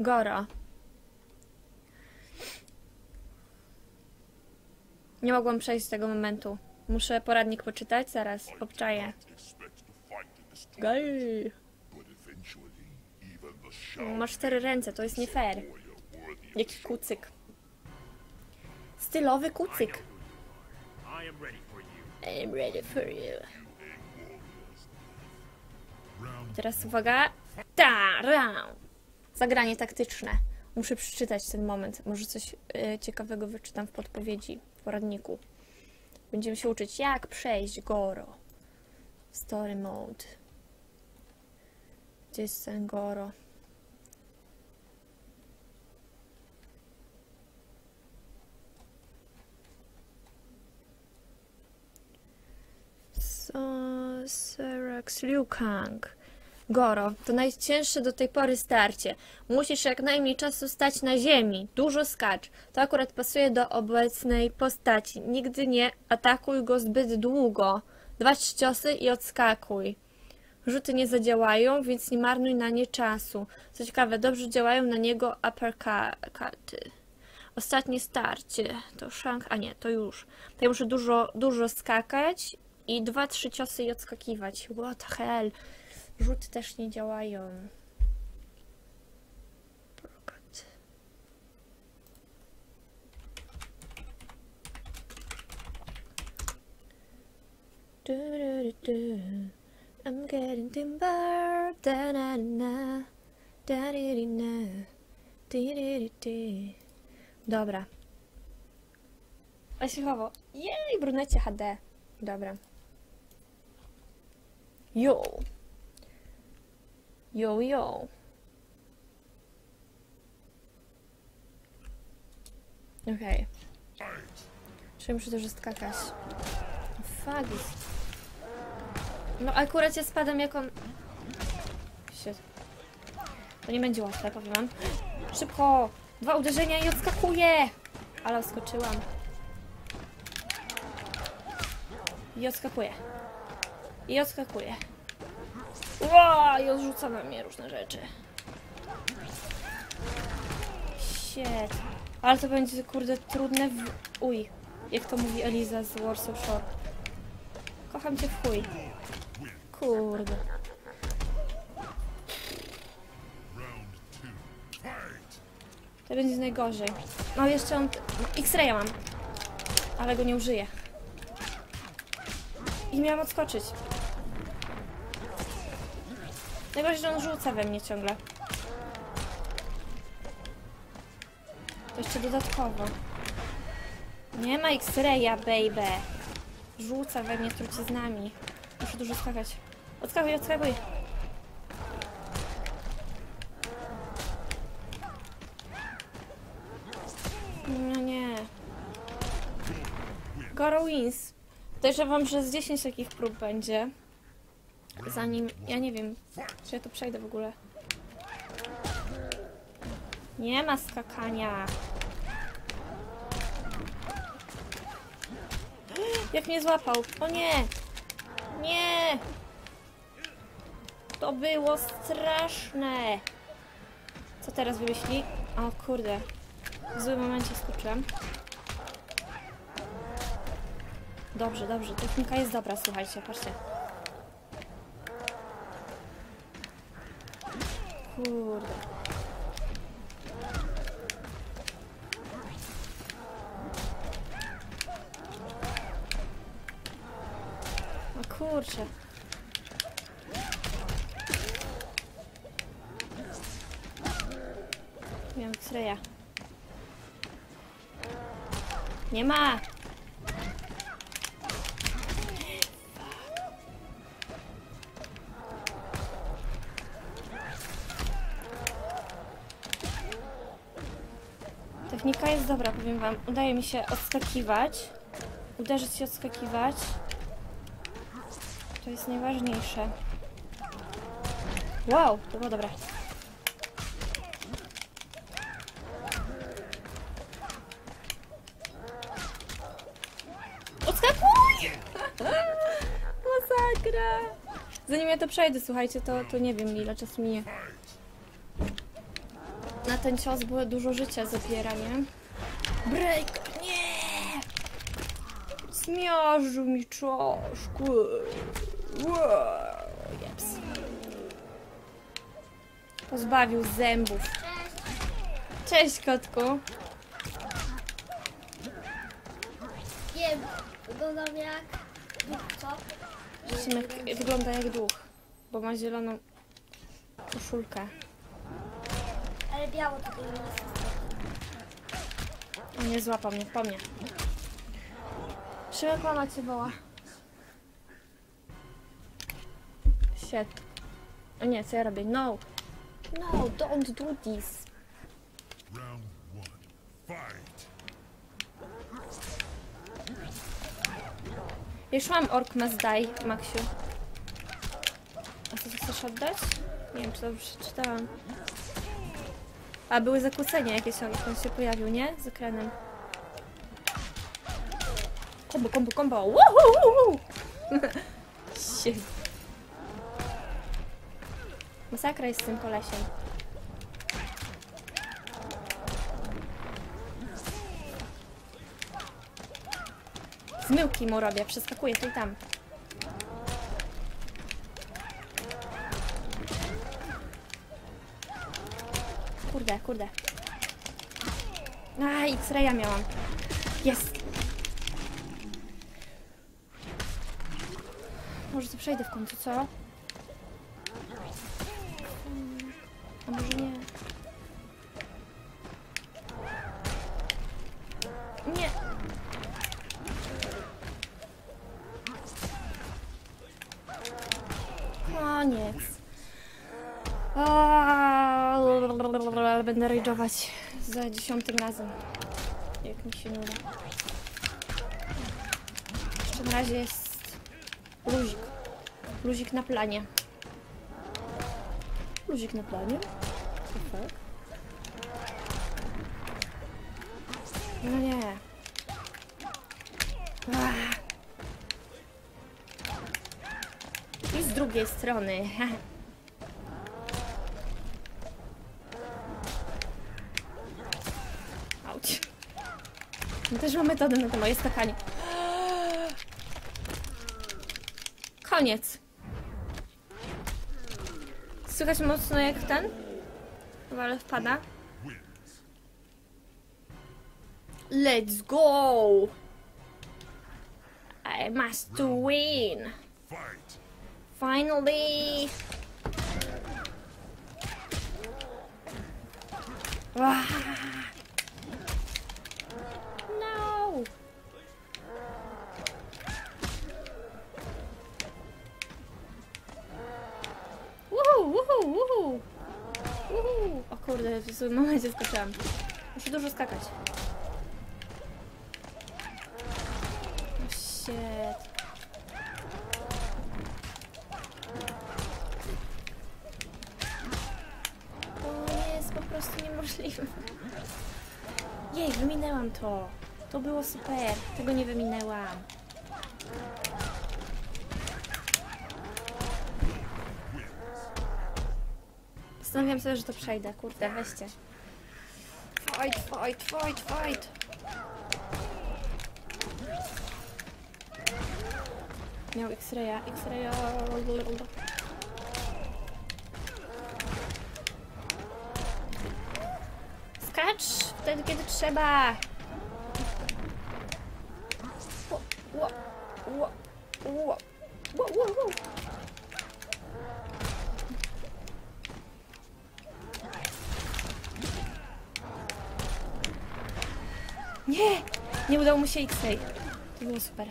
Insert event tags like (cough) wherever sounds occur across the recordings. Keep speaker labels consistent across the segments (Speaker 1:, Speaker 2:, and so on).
Speaker 1: Goro. Nie mogłam przejść z tego momentu. Muszę poradnik poczytać, zaraz obczaję. Gaj. Ma cztery ręce, to jest nie fair. Jaki kucyk. Stylowy kucyk.
Speaker 2: I ready for you.
Speaker 1: Teraz uwaga. Ta, round. Zagranie taktyczne. Muszę przeczytać ten moment. Może coś e, ciekawego wyczytam w podpowiedzi, w poradniku. Będziemy się uczyć, jak przejść Goro. Story mode. Gdzie jest ten Goro? Serax Liu Kang. Goro, to najcięższe do tej pory starcie. Musisz jak najmniej czasu stać na ziemi. Dużo skacz. To akurat pasuje do obecnej postaci. Nigdy nie atakuj go zbyt długo. Dwa trzy ciosy i odskakuj. Rzuty nie zadziałają, więc nie marnuj na nie czasu. Co ciekawe, dobrze działają na niego uppercuty. Ostatnie starcie. To Shang... A nie, to już. To ja muszę dużo, dużo skakać i dwa, trzy ciosy i odskakiwać. What the hell? Rzuty też nie działają. Uppercut. Du, du, du. I'm getting timber. Da, da, da, da. Di, di, na. Di, di, di, di. Dobra. Oświechowo. Jej, brunecie HD. Dobra. Yo. Yo, yo. Okej. Czyli muszę też skakać. Fuck. No akurat ja spadam jak on... Shit. To nie będzie łatwe, powiem wam. Szybko! Dwa uderzenia i odskakuję! Ale odskoczyłam. I odskakuję. I odskakuję. Ła! I odrzuca na mnie różne rzeczy. Shit. Ale to będzie, kurde, trudne w... Uj. Jak to mówi Eliza z Warsaw Shore. Kocham cię w chuj. Kurde. To będzie najgorzej. No jeszcze on... X-raya mam. Ale go nie użyję. I miałam odskoczyć. Najgorzej, że on rzuca we mnie ciągle. To jeszcze dodatkowo. Nie ma X-raya, baby. Rzuca we mnie truciznami. Muszę dużo skakać. Odskakuj, odskakuj. No nie. Goro wins. Podejrzewam, że z 10 takich prób będzie. Zanim... Ja nie wiem, czy ja to przejdę w ogóle. Nie ma skakania. Jak mnie złapał. O nie! Nie! To było straszne. Co teraz wymyśli? O kurde. W złym momencie skoczyłam. Dobrze, dobrze. Technika jest dobra, słuchajcie, patrzcie. Kurde. O kurczę. Miałem X-raya. Nie ma! Technika jest dobra, powiem wam. Udaje mi się odskakiwać. Uderzyć i odskakiwać. To jest najważniejsze. Wow, to było dobre. Odskakuj! (laughs) Masakra! Zanim ja to przejdę, słuchajcie, to, to nie wiem ile czasu minie. Na ten cios było dużo życia zabiera, nie? Break! Nie! Zmiażdżył mi czaszku. Wow, Jeps. Pozbawił zębów. Cześć, kotku.
Speaker 3: Wiem, wyglądam jak... Co?
Speaker 1: Wygląda jak duch, bo ma zieloną koszulkę.
Speaker 3: Ale biało jest.
Speaker 1: O nie, złapał mnie, po mnie. Szymek, mama cię woła. Shit. O nie, co ja robię? No. No, don't do this.
Speaker 2: Round one. Fight.
Speaker 1: Już mam ork must die, Maksiu. A co, ty chcesz oddać? Nie wiem, czy dobrze przeczytałam. A, były zakłócenia jakieś, jak on się pojawił, nie? Z ekranem. Kombo, kombo, kombo! (laughs) Shit. Masakra jest z tym kolesiem. Zmyłki mu robię, przeskakuję tu i tam. Kurde, kurde. A, X-raya miałam. Jest. Może to przejdę w końcu, co? A może nie? Nie. Koniec. A, Będę rage'ować za dziesiątym razem. Jak mi się nie uda. Jeszcze na razie jest luzik. Luzik na planie. Luzik na planie? Fuck? No nie. Ah. I z drugiej strony. (laughs) Ja też mam metodę na to moje skakanie. Koniec. Słychać mocno jak ten? Chyba, ale wpada. Let's go! I must win! Finally! Ah. Woohoo! Woohoo! O kurde, w złym momencie skoczyłam. Muszę dużo skakać. Oh shit. To jest po prostu niemożliwe. Jej, wyminęłam to. To było super. Tego nie wyminęłam. Zastanawiam sobie, że to przejdę. Kurde, weźcie. Fight, fight, fight, fight. Miał X-raya, X-raya. Skacz wtedy, kiedy trzeba. Ło, ło, ło, ło, ło, ło, Nie! Nie udało mu się X-ray. To było super.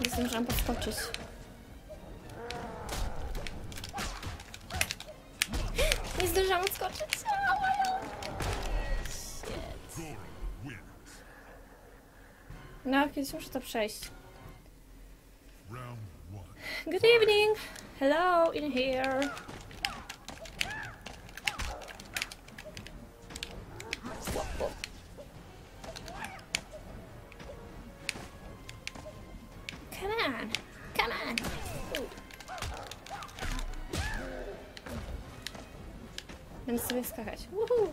Speaker 1: Nie zdążyłam podskoczyć. Nie zdążyłam odskoczyć. No, kiedyś muszę to przejść. Good evening. Hello in here. Come on! Come on! U. Będę sobie skakać. Woohoo!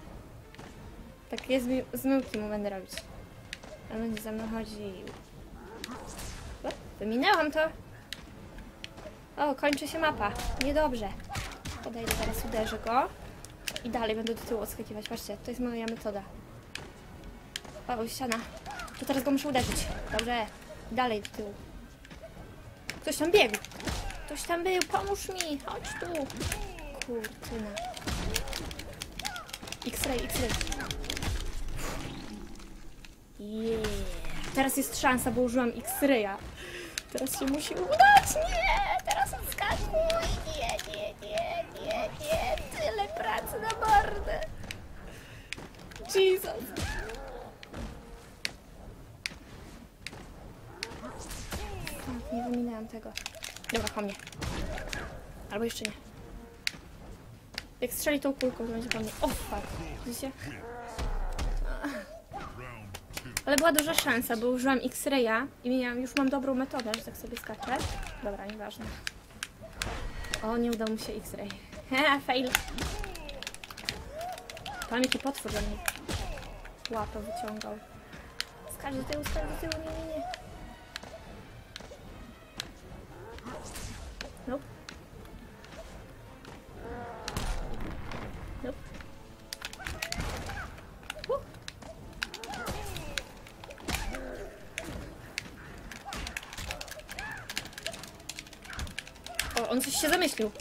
Speaker 1: Takie zmy- zmyłki mu będę robić. On będzie za mną chodził. O, wyminęłam to! O, kończy się mapa. Niedobrze. Podejdę, teraz uderzę go. I dalej będę do tyłu odskakiwać. Patrzcie, to jest moja metoda. O, ściana. To teraz go muszę uderzyć. Dobrze. I dalej do tyłu. Ktoś tam biegł. Ktoś tam był, pomóż mi. Chodź tu. Kurtyna. X-ray, X-ray. Yeah. Teraz jest szansa, bo użyłam X-raya. Teraz się musi udać. Nie, tego. Dobra, po mnie. Albo jeszcze nie. Jak strzeli tą kulką, to będzie po mnie. O, fuck. Widzicie? Ale była duża szansa, bo użyłam X-raya i miałam, już mam dobrą metodę, że tak sobie skaczę. Dobra, nieważne. O, nie udał mu się X-ray. (laughs) Haha, fail. Tam jaki potwór do mnie łapę wyciągał. Skacz do tyłu, skacz do tyłu, nie, nie, nie. Nope. Nope. O, on coś się zamyślił.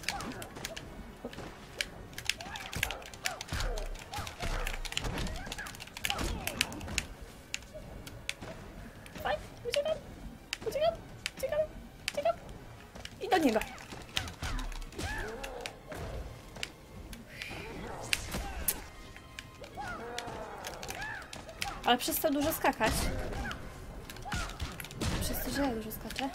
Speaker 1: Ale przestał dużo skakać. Przez to, że ja dużo skaczę.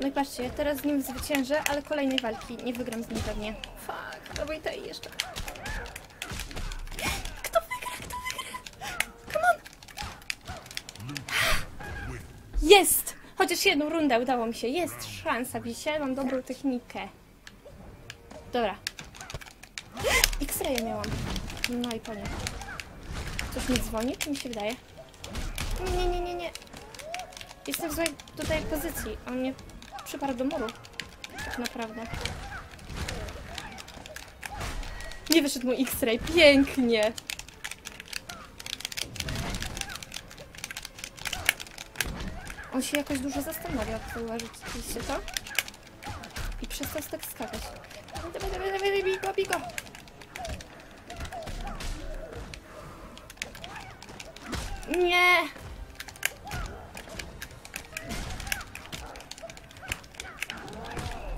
Speaker 1: No i patrzcie, teraz z nim zwyciężę, ale kolejnej walki nie wygram z nim pewnie. Fuck, albo i tej jeszcze. Kto wygra? Kto wygra? Come on! Jest! Chociaż jedną rundę udało mi się. Jest szansa, widzicie? Mam dobrą technikę. Dobra. X-ray miałam. No i po nie. Coś mi dzwoni? Czy mi się wydaje? Nie, nie, nie, nie. Jestem w złej tutaj pozycji. On mnie przyparł do muru. Tak naprawdę. Nie wyszedł mój X-ray. Pięknie. On się jakoś dużo zastanawia, zauważyliście to? I przestał tak skakać. Dawaj, dawaj, dawaj, dawaj, bij go, go. Nie!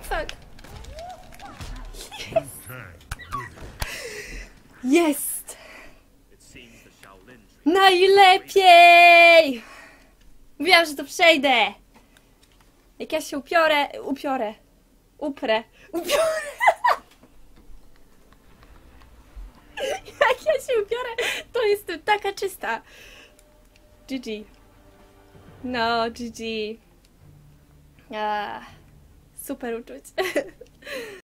Speaker 1: Fuck. Jest! Najlepiej! Mówiłam, że to przejdę! Jak ja się upiorę, upiorę, uprę, upiorę. (laughs) Jak ja się upiorę, to jestem taka czysta. GG. No, GG. Ah, super uczuć. (laughs)